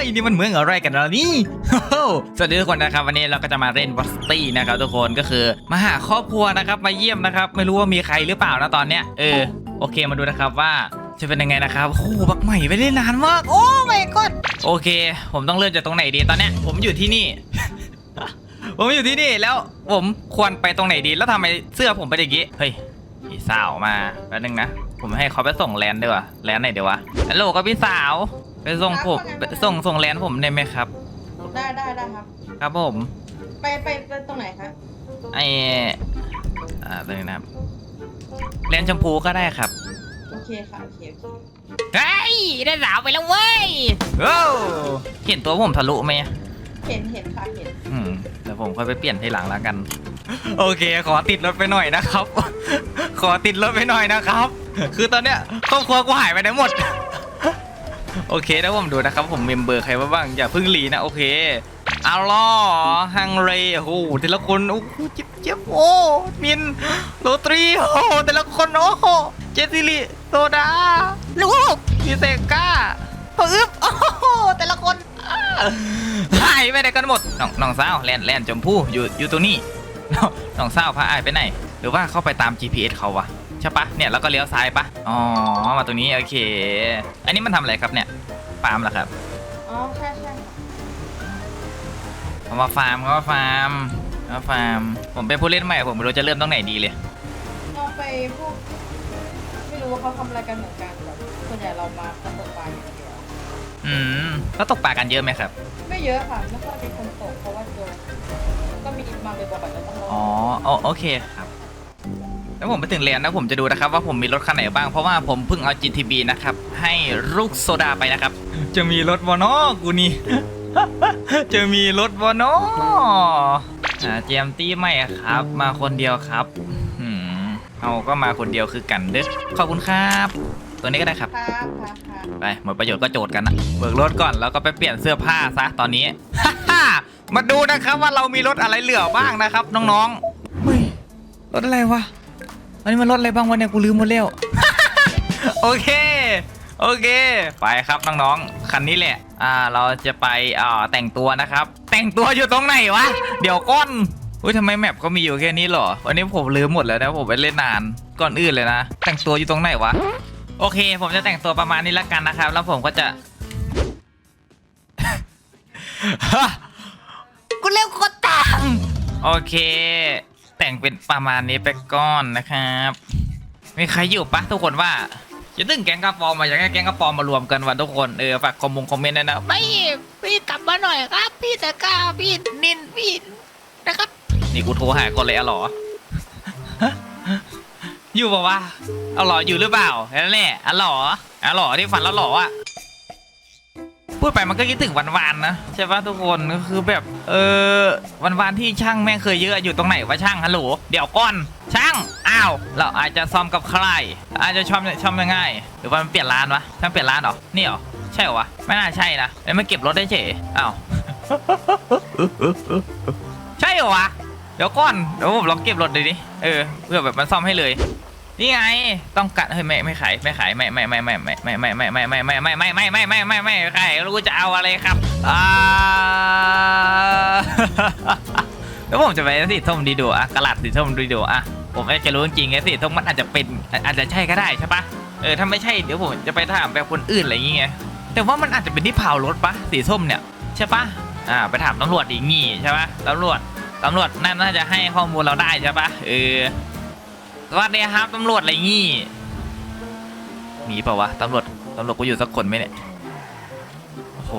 ฮ้ยนี่มันเมืองอะไรกันแล้วนี่สวัสดีทุกคนนะครับวันนี้เราก็จะมาเล่นบัสตี้นะครับทุกคนก็คือมาหาครอบครัวนะครับมาเยี่ยมนะครับ ไม่รู้ว่ามีใครหรือเปล่านะตอนเนี้ยเออโอเคมาดูนะครับว่าจะเป็นยังไงนะครับโอ้บักใหม่ไปได้นานมากโอ้ไม่กดโอเค ผมต้องเริ่มจากตรงไหนดีตอนเนี้ยผมอยู่ที่นี่ ผมอยู่ที่นี่แล้วผมควรไปตรงไหนดีแล้วทำไมเสื้อผมเป็นอย่างงี้เฮ้ยพี่สาวมาแป๊บนึงนะผมให้เขาไปส่งแลนด์ดีกว่าแลนด์ไหนดีวะฮัลโหลครับพี่สาว ไปส่งผมไปส่งส่งแลนด์ผมได้ไหมครับ ได้ได้ได้ครับ ครับผม ไปไปไปตรงไหนคะไออ่าตรงนี้นะครับแลนด์ชมพูก็ได้ครับ โอเคค่ะโอเคโอเคเฮ้ยได้สาวไปแล้วเว้ยโอ้เห็นตัวผมทะลุไหมเห็นเห็นค่ะเห็นอืมเดี๋ยวผมค่อยไปเปลี่ยนทีหลังแล้วกัน โอเค ขอติดรถไปหน่อยนะครับ ขอติดรถไปหน่อยนะครับ คือตอนเนี้ยครอบครัวกูหายไปไหนหมด โอเคแล้วผมดูนะครับผมเมมเบอร์ใครบ้างอย่าเพิ่งหลีนะโอเคอาล่อฮังเรโอ้โหแต่ละคนโอ้โหจิ๊บจิ๊บโอ้มินโรตรีโอ้โหแต่ละคนโอ้โหเจสซิลิโซดาลูกพีเซก้าอึ๊บโอ้โหแต่ละคนหายไปไหนกันหมดน้องน้องสาวแลนแลนจมพู่อยู่อยู่ตรงนี้น้องน้องสาวพาอายไปไหน หรือว่าเข้าไปตาม GPS เขาวะ ใช่ปะเนี่ยแล้วก็เลี้ยวซ้ายปะอ๋อมาตรงนี้โอเค อันนี้มันทำอะไรครับเนี่ยฟาร์มเหรอครับอ๋อใช่ใช่ค่ะเขามาฟาร์มเขามาฟาร์มเขามาฟาร์มผมเป็นผู้เล่นใหม่ผมไม่รู้จะเริ่มตรงไหนดีเลย เราไปพวกไม่รู้ว่าเขาทำอะไรกันเหมือนกันแบบส่วนใหญ่เรามาตกปลาอย่างเดียวอืมแล้วตกปลากันเยอะไหมครับ ไม่เยอะค่ะไม่ค่อยมีคนตกเพราะว่าโจรก็มีมาบ่อยๆแต่ต้องรออ๋อโอโอเคครับ แล้วผมไปถึงเรียนนะผมจะดูนะครับว่าผมมีรถคันไหนบ้างเพราะว่าผมเพิ่งเอา GTB นะครับ ให้ลูกโซดาไปนะครับ จะมีรถบอนอกูนี่ จะมีรถบอนออ่าเจมตี้ไม่ครับ มาคนเดียวครับอืมเอาก็มาคนเดียวคือกันเด้อขอบคุณครับ ตัวนี้ก็ได้ครับ ครับครับครับไปหมดประโยชน์ก็โจทย์กันนะเบิกรถก่อนแล้วก็ไปเปลี่ยนเสื้อผ้าซะตอนนี้ มาดูนะครับว่าเรามีรถอะไรเหลือบ้างนะครับ น้องๆเฮ้ยรถอะไรวะ อันนี้มันรถอะไรบ้างวะเนี่ยกูลืมหมดแล้ว โอเค โอเค ไปครับน้องๆ คันนี้แหละ อ่า เราจะไปอ่าแต่งตัวนะครับ แต่งตัวอยู่ตรงไหนวะ เดี๋ยวก้อนอุ้ยทำไมแมปก็มีอยู่แค่นี้เหรอ วันนี้ผมลืมหมดแล้วนะผมไปเล่นนาน ก่อนอื่นเลยนะ แต่งตัวอยู่ตรงไหนวะ โอเค ผมจะแต่งตัวประมาณนี้ละกันนะครับ แล้วผมก็จะกูเร็วกดตังค์โอเค แต่งเป็นประมาณนี้ไปก่อนนะครับ มีใครอยู่ปะทุกคนว่าจะตึงแก๊งกระปอมมาอย่างแก๊งกระปอมมารวมกันวันทุกคนเออฝากคอมมงคอมเมนต์ด้วยนะไม่พี่กลับมาหน่อยครับ พี่ตะกร้าพี่นินพี่นะครับ นี่กูโทรหาคนเลยอะหรออยู่ปะวะเอาหรออยู่หรือเปล่าแน่แน่อะหรออะหรอที่ฝันแล้วหรออะ พูดไปมันก็คิดถึงวันวานๆนะใช่ปะทุกคนก็คือแบบ เออวันวานๆที่ช่างแม่งเคยเยอะอยู่ตรงไหนวะช่างฮัลโหลเดี๋ยวก่อนช่างอ้าวเราอาจจะซ่อมกับใคร อาจจะชอมชอมง่ายๆหรือว่ามันเปลี่ยนร้านวะช่างเปลี่ยนร้านเหรอนี่เหรอใช่เหรอวะไม่น่าใช่นะแล้วมาเก็บรถได้เฉยอ้าว ใช่เหรอวะเดี๋ยวก่อนเดี๋ยวผมลองเก็บรถดูดิเออเพื่อแบบมันซ่อมให้เลย นี่ไงต้องกัดเฮ้ยไม่ไม่ขายไม่ขายไม่ไม่ไม่ไม่ไม่ไม่ไม่ไม่ไม่ไม่ไม่ไม่ไม่ไม่ไม่ไม่ไม่ไม่ขายรู้จะเอาอะไรครับอ่าแล้วผมจะไปสีส้มดีดูอะกระลัดสีส้มดีดูอะผมไม่จะรู้จริงไงสีส้มมันอาจจะเป็นอาจจะใช่ก็ได้ใช่ปะเออถ้าไม่ใช่เดี๋ยวผมจะไปถามแบบคนอื่นอะไรอย่างเงี้ยแต่ว่ามันอาจจะเป็นที่เผารถปะสีส้มเนี่ยใช่ปะอ่าไปถามตำรวจอีกงี้ใช่ปะตำรวจตำรวจน่าน่าจะให้ข้อมูลเราได้ใช่ปะเออ สวัสดีครับตำรวจอะไรงี้มีเปล่าวะตำรวจตำรวจกูอยู่สักคนไหมเนี่ยโอ้โห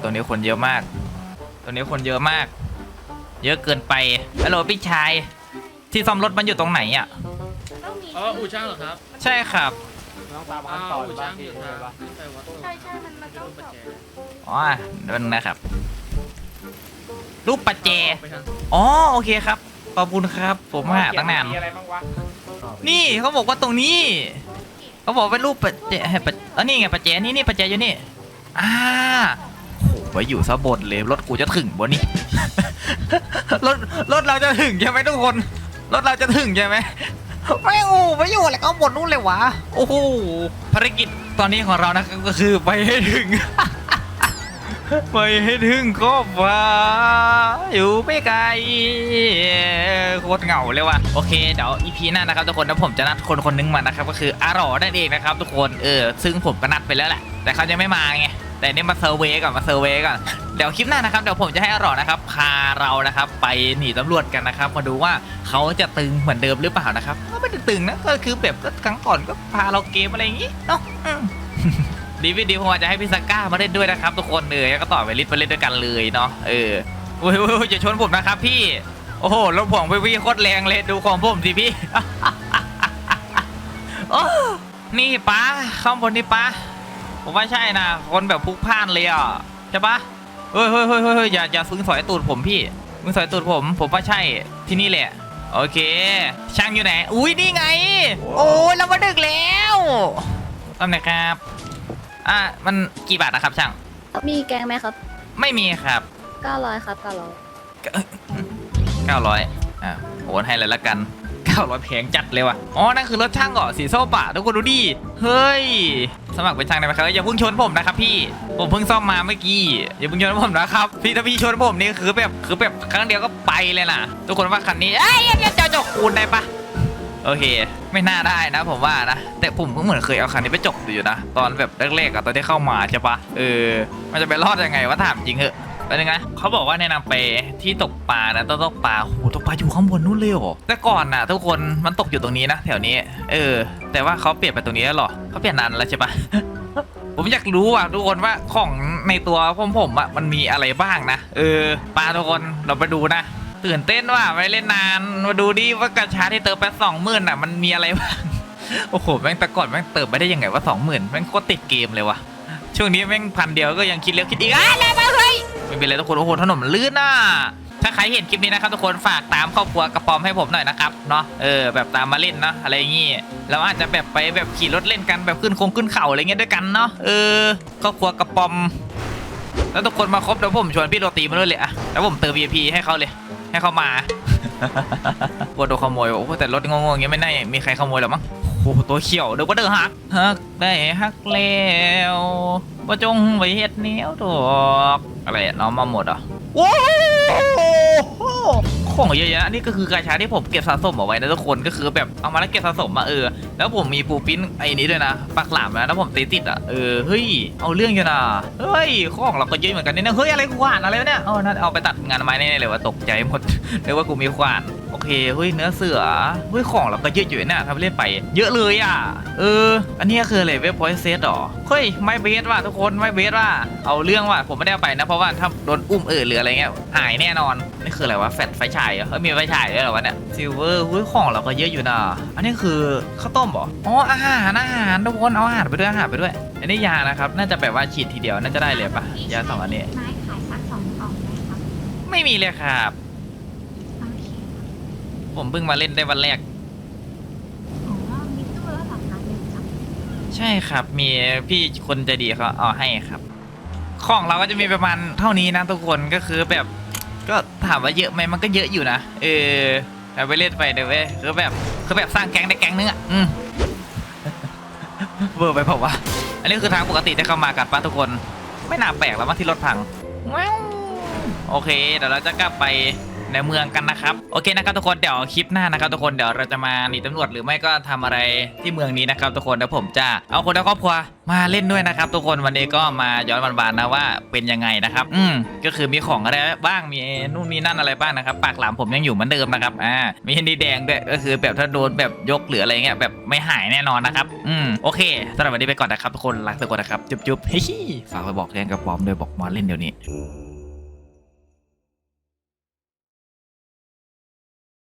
ตัวนี้คนเยอะมาก ตัวนี้คนเยอะมาก เยอะเกินไปฮัลโหลพี่ชาย ที่ซ่อมรถมันอยู่ตรงไหนอะต้องมีเอออู่ช่างเหรอครับใช่ครับต้องตามอ้าขั้นวตอนอู่บ้าช่างงอพี่ยู่ใช่ทางปะไปวัดใช่ใช่มันมันต้องรูปสปัอจบเจอ๋อนั่นนะครับ รูปปัจเจไปทางอ๋อโอเคครับขอบคุณครับ ผมหาตั้งนานมีอะไรบ้างวะ นี่เขาบอกว่าตรงนี้ เขาบอกเป็นรูปปัจเจให้ปัจเออนี่ไงปัจเจนี่นี่ปัจเจอยู่นี่อ่าโหไว้อยู่ซะบนเลยรถกูจะถึงบนนี่รถรถเราจะถึงใช่ไหมทุกคน รถเราจะถึงใช่ไหมไม่โอ้ไม่อยู่อะไรก็บนนู่นเลยวะโอ้โหภารกิจตอนนี้ของเรานะครับก็คือไปให้ถึง ไปให้ถึงขอบฟ้าอยู่ไม่ไกลโคตรเหงาเลยว่ะโอเคเดี๋ยวอีพีหน้านะครับทุกคนแล้วผมจะนัดคนคนนึงมานะครับก็คืออารอนั่นเองนะครับทุกคนเออซึ่งผมก็นัดไปแล้วแหละแต่เขายังไม่มาไงแต่นี่มาเซอร์เวยก่อนมาเซอร์เวยก่อนเดี๋ยวคลิปหน้านะครับเดี๋ยวผมจะให้อารอนะครับพาเรานะครับไปหนีตำรวจกันนะครับมาดูว่าเขาจะตึงเหมือนเดิมหรือเปล่านะครับก็ไม่ได้ตึงนะก็คือแบบก็ครั้งก่อนก็พาเราเกมอะไรอย่างงี้เนาะ ดีวิดีผมอาจจะให้พี่สก้ามาเล่นด้วยนะครับทุกคนเล้วก็ต่อไปลิสไปเล่นด้วยกันเลยเนาะเออโอ้ยอ้ยโอ้ยอย่าชนผมนะครับพี่โอ้โหรถผมไปวิ่งโคตรแรงเลยดูของผมสิพี่โอ้นี่ป้าข้างบนนี่ป้าผมว่าใช่นะคนแบบพลุกพล่านเลยอะใช่ปะเฮ้ยเฮ้ยเฮ้ยเฮ้ยอย่าอย่าฟึ้งสอยตูดผมพี่ฟึงสอยตูดผม ผมว่าใช่ที่นี่แหละโอเค ช่างอยู่ไหน อุ้ยนี่ไง โอ้ยเรามาดึกแล้วตำไหนครับ อะมันกี่บาทนะครับช่าง มีแกงไหมครับไม่มีครับ 900ครับ900 900อะโอนให้เลยละกัน 900แพงจัดเลยว่ะ อ๋อ นั่นคือรถช่างเหรอสีส้มปะทุกคนดูดิ เฮ้ย สมัครเป็นช่างได้ไหมครับ อย่าเพิ่งชนผมนะครับพี่ ผมเพิ่งซ่อมมาเมื่อกี้ อย่าเพิ่งชนผมนะครับ พี่ถ้าพี่ชนผมนี่คือแบบคือแบบครั้งเดียวก็ไปเลยนะทุกคนว่าคันนี้เอ้ยเดี๋ยวเดี๋ยวเดี๋ยวคูณได้ปะ โอเค ไม่น่าได้นะผมว่านะ แต่ผมก็เหมือนเคยเอาคันนี้ไปจกอยู่นะ ตอนแบบแรกๆอะตอนที่เข้ามาใช่ปะเออ มันจะไปรอดยังไงวะถามจริงเหอะแล้วนึงนะเขาบอกว่าแนะนำไปที่ตกปลานะต้องตกปลาโอ้โหตกปลาอยู่ข้างบนนู่นเลยเหรอแต่ก่อนน่ะทุกคนมันตกอยู่ตรงนี้นะแถวนี้ เออ แต่ว่าเขาเปลี่ยนไปตรงนี้แล้วหรอเขาเปลี่ยนนานแล้วใช่ปะผมอยากรู้อะทุกคนว่าของในตัวผมผมอะมันมีอะไรบ้างนะเออปลาทุกคนเราไปดูนะ ตื่นเต้นว่าไม่เล่นนานมาดูดิว่ากระชาที่เติมไปสองหมื่นอะมันมีอะไรบ้างโอ้โหแม่งแต่ก่อนแม่งเติมไปได้ยังไงว่าสองหมื่นแม่งโคตรติดเกมเลยวะช่วงนี้แม่งพันเดียวก็ยังคิดเร็วคิดอีกอะไรมาเฮ้ยไม่เป็นไรทุกคนโอ้โหถนนมันลื่นอะถ้าใครเห็นคลิปนี้นะครับทุกคนฝากตามครอบครัวกระปอมให้ผมหน่อยนะครับเนาะเออแบบตามมาเล่นเนาะอะไรอย่างงี้แล้วอาจจะแบบไปแบบขี่รถเล่นกันแบบขึ้นคงขึ้นเขาอะไรเงี้ยด้วยกันเนาะเออครอบครัวกระปอมแล้วทุกคนมาครบเดี๋ยวผมชวนพี่โรตีมาด้วยเลยอะแล้วผมเติม VIP ให้เขาเลย ให้เขามา กลัวโดนขโมยโอ้โหแต่รถงงๆอย่างเงี้ยไม่น่ามีใครขโมยหรอกมั้งโอ้โหตัวเขียวเดี๋ยวก็เดือหักฮักได้ฮักแล้วว่าจงไปเฮ็ดเหนี้ยวดอกอะไรอะน้องมาหมดเหรอะโอ้โห ของเยอะแยะอันนี้ก็คือกาชาที่ผมเก็บสะสมเอาไว้นะทุกคนก็คือแบบเอามาแล้วเก็บสะสมมาเออ แล้วผมมีปูปิ้นไอ้นี้ด้วยนะปักหลามนะแล้วผมตีติดอะเออเฮ้ยเอาเรื่องอยู่นะเฮ้ยของเราก็เยอะเหมือนกันเนี่ยเฮ้ยอะไรขวานอะไรเนี่ยเอานั่นเอาไปตัดงานไม้แน่เลยว่าตกใจหมดเรียกว่ากูมีขวาน เคเฮ้ยเนื้อเสือเฮ้ยของเราก็เยอะอยู่เนี่ยทำเล่นไป เยอะเลยอะ เออ อันนี้คืออะไรเว็บพอยต์เซตหรอเฮ้ยไม่เบสว่ะทุกคนไม่เบสว่ะเอาเรื่องว่ะผมไม่ได้เอาไปนะเพราะว่าถ้าโดนอุ้มเออหรืออะไรเงี้ยหายแน่นอนนี่คืออะไรวะแฟลชไฟฉายเหรอเฮ้ยมีไฟฉายด้วยเหรอวะเนี่ยซิลเวอร์เฮ้ยของเราก็เยอะอยู่นะอันนี้คือข้าวต้มเหรออ๋ออาหารอาหารทุกคนเอาอาหารไปด้วยอาหารไปด้วย อันนี้ยานะครับน่าจะแบบว่าฉีดทีเดียวน่าจะได้เลยปะยาสองอันนี้ไม้ขายสักสองกล่องไหมครับไม่มีเลยครับโอเค ผมเพิ่งมาเล่นได้วันแรกผมว่ามีตู้แล้วเหรอคะหนึ่งครับใช่ครับ มีพี่คนใจดีเขาเอาให้ครับ ของเราก็จะมีประมาณเท่านี้นะทุกคนก็คือแบบ ก็ถามว่าเยอะไหมมันก็เยอะอยู่นะเออเอาไปเล่นไปเดี๋ยวเว้ยคือแบบคือแบบสร้างแก๊งได้แก๊งนึงอะอืม เบอร์ไปเปล่าวะอันนี้คือทางปกติที่เข้ามากันป้าทุกคน ไม่น่าแปลกแล้วมั้งที่รถพังว้วโอเคเดี๋ยวเราจะกลับไป ในเมืองกันนะครับโอเคนะครับทุกคนเดี๋ยวคลิปหน้านะครับทุกคนเดี๋ยวเราจะมาหนีตำรวจหรือไม่ก็ทำอะไรที่เมืองนี้นะครับทุกคนเดี๋ยวผมจะเอาคนในครอบครัวมาเล่นด้วยนะครับทุกคนวันนี้ก็มาย้อนวันๆนะว่าเป็นยังไงนะครับ อืมก็คือมีของอะไรบ้างมีนู่นนี่นั่นอะไรบ้างนะครับ ปากหลามผมยังอยู่เหมือนเดิมนะครับอ่ามีดีแดงด้วยก็คือแบบถ้าโดนแบบยกหรืออะไรเงี้ยแบบไม่หายแน่นอนนะครับ อืมโอเคสำหรับวันนี้ไปก่อนนะครับทุกคนรักทุกคนนะครับจุ๊บๆเฮ้ยฝากไปบอกเล่นกับปอมด้วยบอกมาเล่นเดี๋ยวนี้